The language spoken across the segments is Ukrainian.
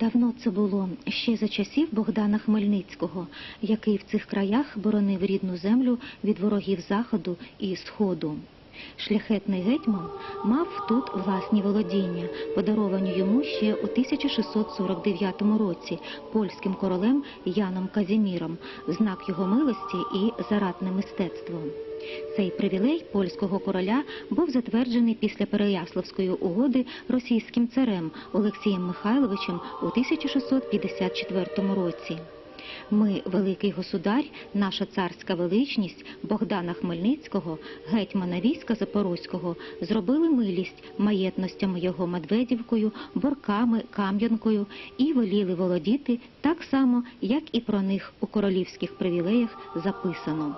Давно це було ще за часів Богдана Хмельницького, який в цих краях боронив рідну землю від ворогів заходу і сходу. Шляхетний гетьман мав тут власні володіння, подаровані йому ще у 1649 році польським королем Яном Казіміром, знак його милості і заратне мистецтво. Цей привілей польського короля був затверджений після Переяславської угоди російським царем Олексієм Михайловичем у 1654 році. Ми, великий государь, наша царська величність Богдана Хмельницького, гетьмана війська Запорозького, зробили милість маєтностями його Медведівкою, Борками, Кам'янкою і воліли володіти так само, як і про них у королівських привілеях записано.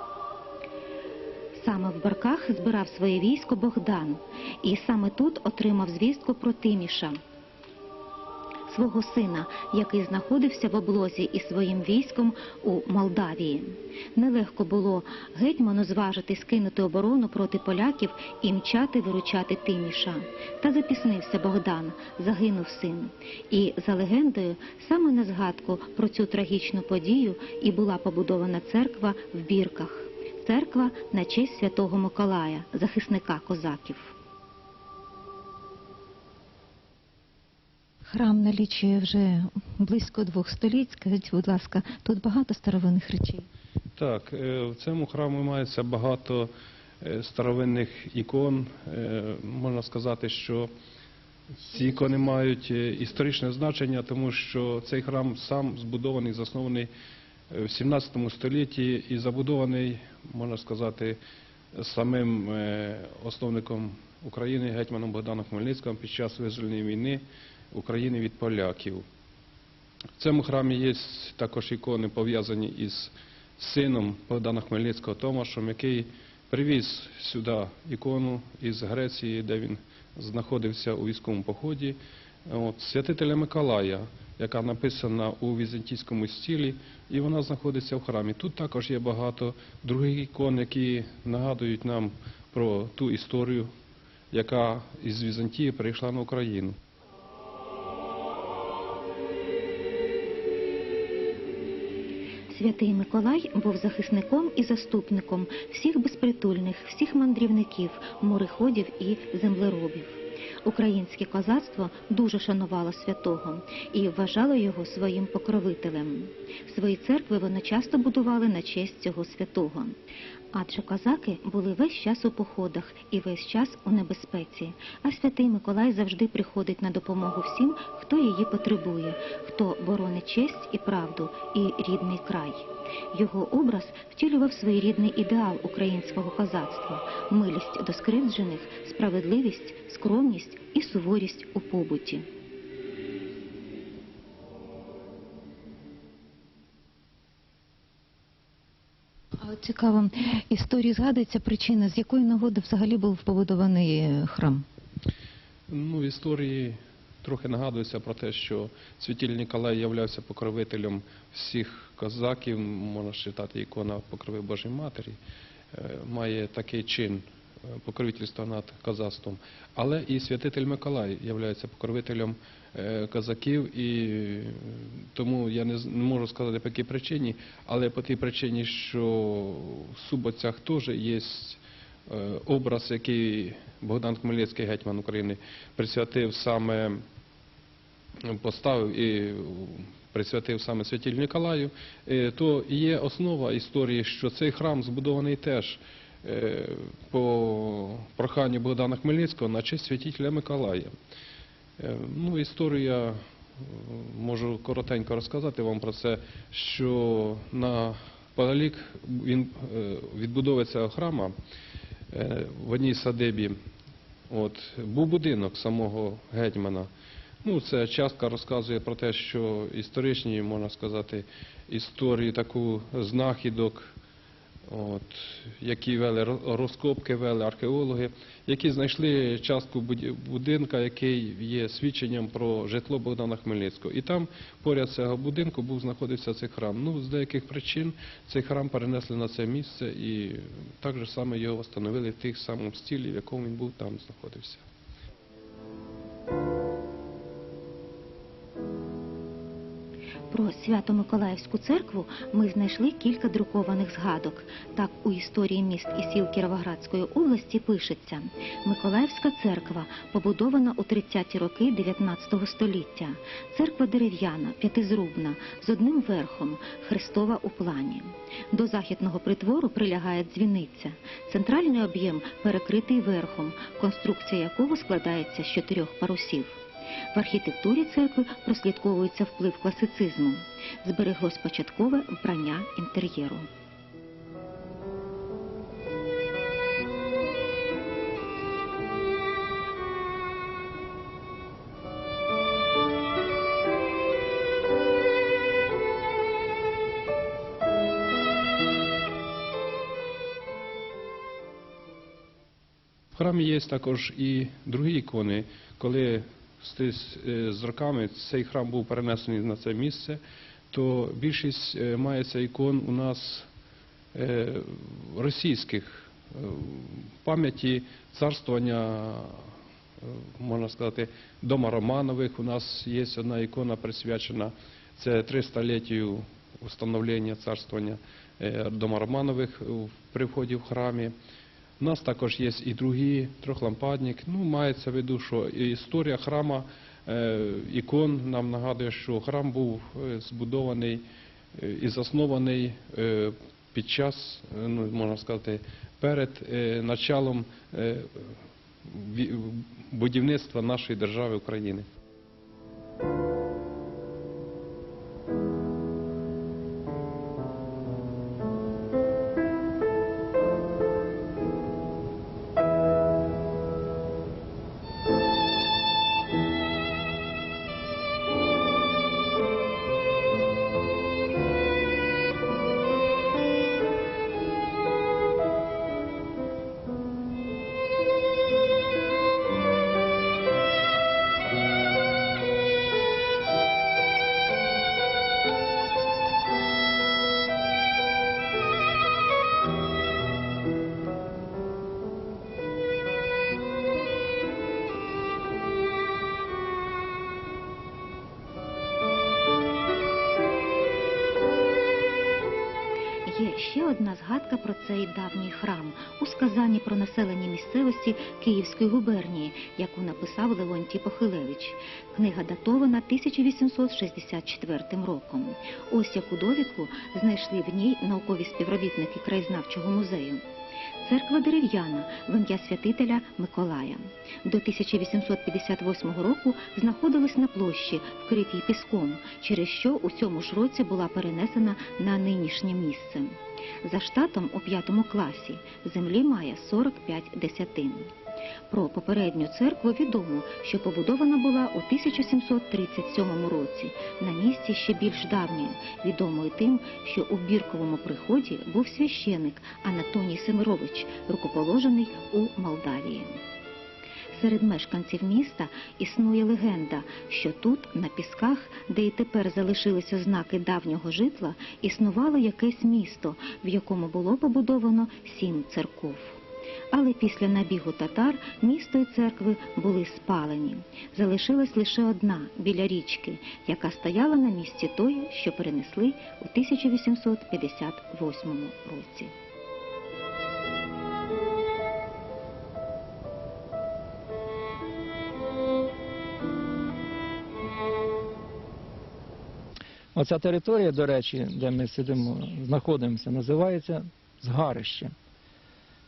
Саме в Барках збирав своє військо Богдан, і саме тут отримав звістку про Тиміша, свого сина, який знаходився в облозі із своїм військом у Молдавії. Нелегко було гетьману зважити скинути оборону проти поляків і мчати виручати Тиміша. Та запіснився Богдан, загинув син. І за легендою, саме на згадку про цю трагічну подію і була побудована церква в Бірках. Церква на честь святого Миколая, захисника козаків. Храм налічує вже близько двох століть. Скажіть, будь ласка, тут багато старовинних речей. Так, е, в цьому храмі мається багато е, старовинних ікон. Е, Можна сказати, що ці ікони мають історичне значення, тому що цей храм сам збудований, заснований в 17 столітті і забудований, можна сказати, самим основником України гетьманом Богданом Хмельницьким під час визвольної війни України від поляків. В цьому храмі є також ікони, пов'язані із сином Богдана Хмельницького Томашем, який привіз сюди ікону із Греції, де він знаходився у військовому поході. От, святителя Миколая, яка написана у візантійському стилі, і вона знаходиться в храмі. Тут також є багато других ікон, які нагадують нам про ту історію, яка із Візантії перейшла на Україну. Святий Миколай був захисником і заступником всіх безпритульних, всіх мандрівників, мореходів і землеробів. Українське козацтво дуже шанувало святого і вважало його своїм покровителем. Свої церкви вони часто будували на честь цього святого. Адже козаки були весь час у походах і весь час у небезпеці. А святий Миколай завжди приходить на допомогу всім, хто її потребує, хто боронить честь і правду і рідний край. Його образ втілював своєрідний ідеал українського козацтва милість до скривджених, справедливість, скромність і суворість у побуті. Цікаво, історії згадується причина, з якої нагоди взагалі був побудований е, храм. Ну, в історії трохи нагадується про те, що святіль Ніколай являвся покровителем всіх козаків, можна вважати, ікона покрови Божої Матері, е, має такий чин покровительства над козацтвом. Але і святитель Миколай являється покровителем е, козаків, і е, тому я не можу сказати по якій причині, але по тій причині, що в Суботцях теж є е, образ, який Богдан Хмельницький, гетьман України, присвятив саме, поставив і присвятив саме святіль Ніколаю, то є основа історії, що цей храм збудований теж по проханню Богдана Хмельницького на честь святителя Миколая. Е, Ну, історію я е, можу коротенько розказати вам про це, що на подалік він е, відбудови цього храма е, в одній садибі от, був будинок самого гетьмана. Ну, це частка розказує про те, що історичні, можна сказати, історії таку знахідок, от, які вели ро- розкопки, вели археологи, які знайшли частку будинка, який є свідченням про житло Богдана Хмельницького. І там поряд цього будинку був знаходився цей храм. Ну, з деяких причин цей храм перенесли на це місце і так же саме його встановили в тих самому стилі, в якому він був там знаходився. Про Свято-Миколаївську церкву ми знайшли кілька друкованих згадок. Так у історії міст і сіл Кіровоградської області пишеться: Миколаївська церква побудована у 30-ті роки 19 століття. Церква дерев'яна, п'ятизрубна, з одним верхом, хрестова у плані. До західного притвору прилягає дзвіниця. Центральний об'єм перекритий верхом, конструкція якого складається з чотирьох парусів. В архітектурі церкви прослідковується вплив класицизму. Збереглось початкове вбрання інтер'єру. В храмі є також і другі ікони. Коли з- е, роками цей храм був перенесений на це місце, то більшість е, мається ікон у нас е, російських пам'яті царствування, можна сказати, дома Романових. У нас є одна ікона присвячена це 300 літтю установлення царствування дома Романових при вході в храмі. У нас також є і другі трьохлампадник. Ну, мається в виду, що історія храма е, ікон нам нагадує, що храм був е, збудований е, і заснований під час, ну, можна сказати, перед началом будівництва нашої держави України. Ще одна згадка про цей давній храм у сказанні про населення місцевості Київської губернії, яку написав Леонтій Похилевич. Книга датована 1864 роком. Ось яку довідку знайшли в ній наукові співробітники краєзнавчого музею. Церква дерев'яна в ім'я святителя Миколая. До 1858 року знаходилась на площі, вкритій піском, через що у цьому ж році була перенесена на нинішнє місце. За штатом у п'ятому класі землі має 45 десятин. Про попередню церкву відомо, що побудована була у 1737 році на місці ще більш давньої, відомою тим, що у Бірковому приході був священик Анатоній Семерович, рукоположений у Молдавії. Серед мешканців міста існує легенда, що тут, на пісках, де і тепер залишилися знаки давнього житла, існувало якесь місто, в якому було побудовано сім церков. Але після набігу татар місто і церкви були спалені. Залишилась лише одна біля річки, яка стояла на місці тої, що перенесли у 1858 році. Оця територія, до речі, де ми сидимо, знаходимося, називається Згарище.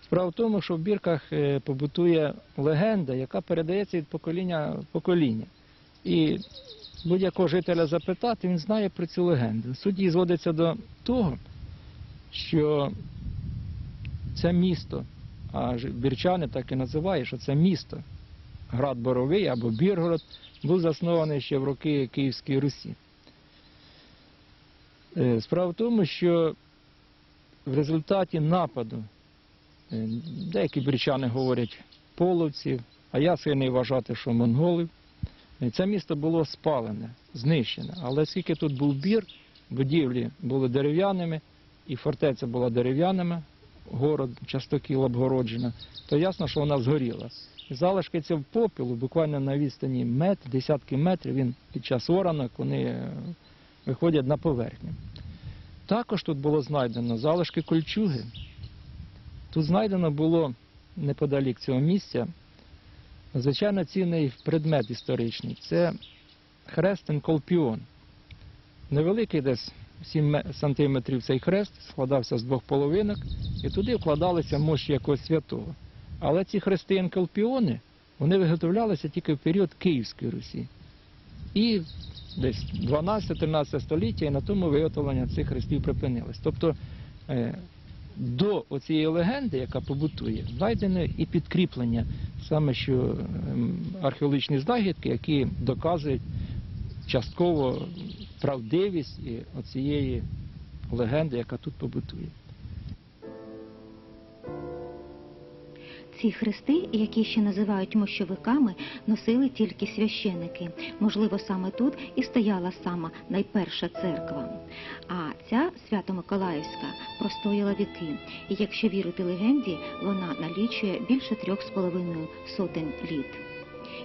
Справа в тому, що в бірках е, побутує легенда, яка передається від покоління в покоління. І будь-якого жителя запитати, він знає про цю легенду. Суть її зводиться до того, що це місто, а бірчани так і називають, що це місто, град Боровий або Біргород, був заснований ще в роки Київської Русі. Е, Справа в тому, що в результаті нападу, деякі брічани говорять половців, а я сильний вважати, що монголів, е, це місто було спалене, знищене. Але оскільки тут був бір, будівлі були дерев'яними, і фортеця була дерев'яними, город частокіл обгороджена, то ясно, що вона згоріла. І залишки цього попілу буквально на відстані метр, десятки метрів, він під час оранок, вони е, виходять на поверхню. Також тут було знайдено залишки кольчуги. Тут знайдено було неподалік цього місця звичайно цінний предмет історичний. Це хрестин колпіон. Невеликий десь 7 сантиметрів цей хрест складався з двох половинок, і туди вкладалися мощі якогось святого. Але ці хрестин колпіони вони виготовлялися тільки в період Київської Русі. І десь 12-13 століття і на тому виготовлення цих хрестів припинилось. Тобто е, до оцієї легенди, яка побутує, знайдене і підкріплення, саме що ем, археологічні знахідки, які доказують частково правдивість і оцієї легенди, яка тут побутує. Ці хрести, які ще називають мощовиками, носили тільки священики. Можливо, саме тут і стояла сама найперша церква. А ця Свято-Миколаївська простояла віки. І якщо вірити легенді, вона налічує більше трьох з половиною сотень літ.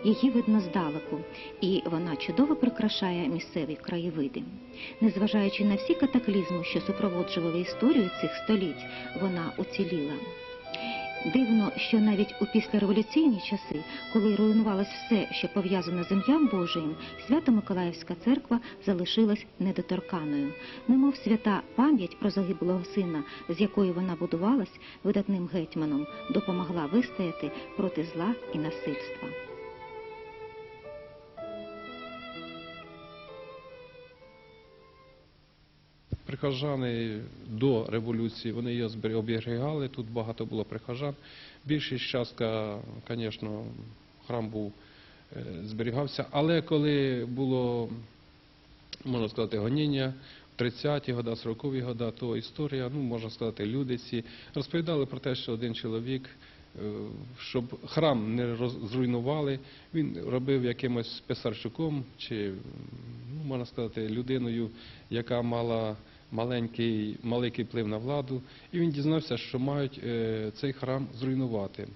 Її видно здалеку, і вона чудово прикрашає місцеві краєвиди. Незважаючи на всі катаклізми, що супроводжували історію цих століть, вона уціліла. Дивно, що навіть у післяреволюційні часи, коли руйнувалось все, що пов'язано з ім'ям Божим, Свято-Миколаївська церква залишилась недоторканою. Немов свята пам'ять про загиблого сина, з якої вона будувалась, видатним гетьманом, допомогла вистояти проти зла і насильства. Прихожани до революції вони її оберігали. Тут багато було прихожан. Більшість частка, звісно, храм був е, зберігався. Але коли було, можна сказати, гоніння в 30-ті года, 40-ві года, то історія, ну можна сказати, люди ці розповідали про те, що один чоловік. е, Щоб храм не зруйнували, він робив якимось писарчуком чи, ну, можна сказати, людиною, яка мала маленький, маленький вплив на владу, і він дізнався, що мають е, цей храм зруйнувати.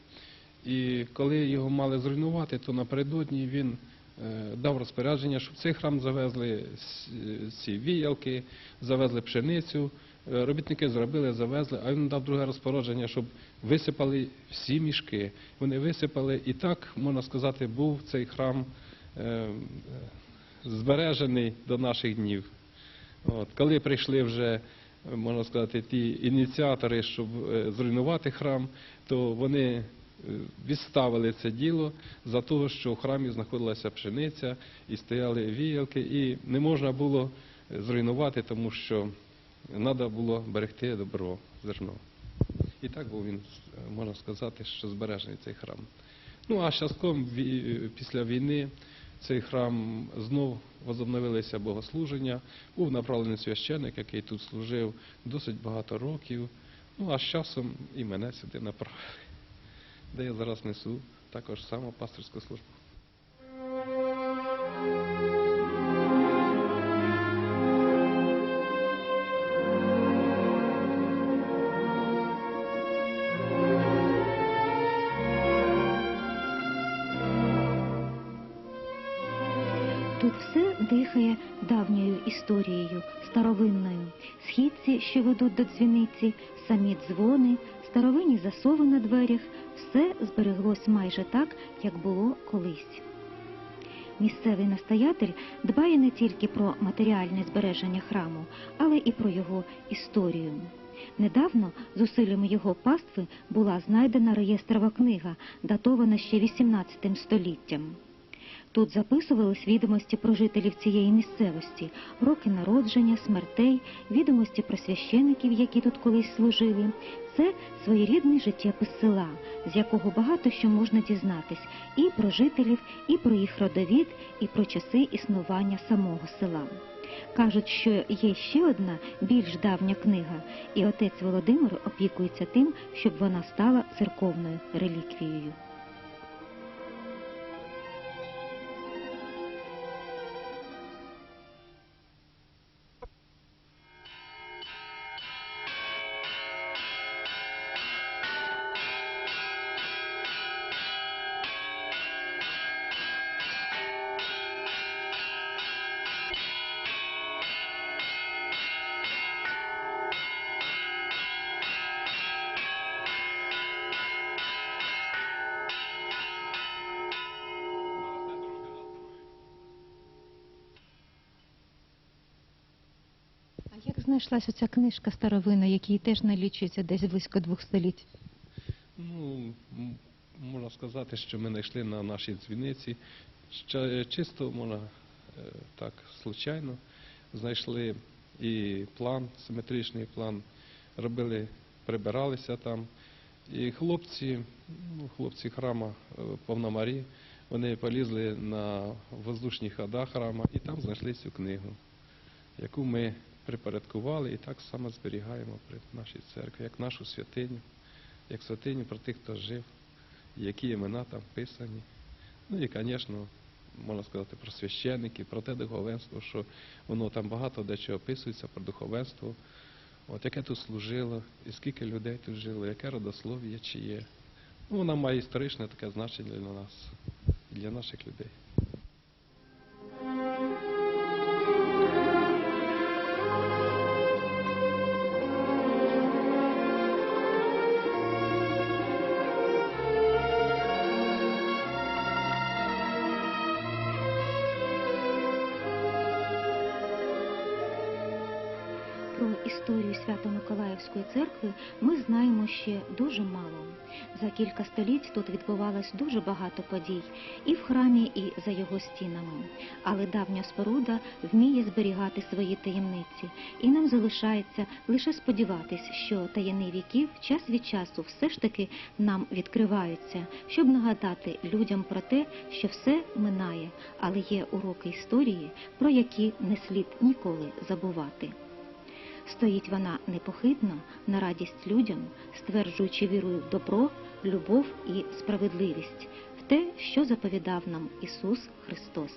І коли його мали зруйнувати, то напередодні він е, дав розпорядження, щоб цей храм завезли е, ці віялки, завезли пшеницю. Робітники зробили, завезли, а він дав друге розпорядження, щоб висипали всі мішки. Вони висипали, і так, можна сказати, був цей храм збережений до наших днів. От, коли прийшли вже, можна сказати, ті ініціатори, щоб е, зруйнувати храм, то вони е, відставили це діло за того, що в храмі знаходилася пшениця і стояли віялки, і не можна було е, зруйнувати, тому що треба було берегти добро, зерно. І так був він, можна сказати, що збережений цей храм. Ну а з часком після війни цей храм знов возобновилися богослуження. Був направлений священик, який тут служив досить багато років. Ну а з часом і мене сюди направили, де я зараз несу також саму пасторську службу. Історією, старовинною. Східці, що ведуть до дзвіниці, самі дзвони, старовинні засови на дверях, все збереглось майже так, як було колись. Місцевий настоятель дбає не тільки про матеріальне збереження храму, але і про його історію. Недавно зусиллями його пастви була знайдена реєстрова книга, датована ще 18 століттям. Тут записувались відомості про жителів цієї місцевості, роки народження, смертей, відомості про священиків, які тут колись служили. Це своєрідний життєпис села, з якого багато що можна дізнатись і про жителів, і про їх родовід, і про часи існування самого села. Кажуть, що є ще одна більш давня книга, і отець Володимир опікується тим, щоб вона стала церковною реліквією. Знайшлася ця книжка старовина, якій теж налічується десь близько двох століть? Ну, можна сказати, що ми знайшли на нашій дзвіниці. Ще чисто можна е, так случайно знайшли і план, симетричний план, робили, прибиралися там. І хлопці, ну, хлопці храма е, Повномарі, вони полізли на воздушні хода храма і там знайшли цю книгу, яку ми припорядкували і так само зберігаємо при нашій церкві, як нашу святиню як святиню про тих, хто жив, які імена там вписані. Ну і, звісно, можна сказати про священників, про те духовенство, що воно там багато де чого описується про духовенство, от яке тут служило, і скільки людей тут жило, яке родослов'я чи є. Ну, вона має історичне таке значення для нас, для наших людей. Історію Свято-Миколаївської церкви ми знаємо ще дуже мало. За кілька століть тут відбувалось дуже багато подій і в храмі, і за його стінами. Але давня споруда вміє зберігати свої таємниці, і нам залишається лише сподіватись, що таємни віків час від часу все ж таки нам відкриваються, щоб нагадати людям про те, що все минає, але є уроки історії, про які не слід ніколи забувати. Стоїть вона непохитно на радість людям, стверджуючи вірою в добро, любов і справедливість в те, що заповідав нам Ісус Христос.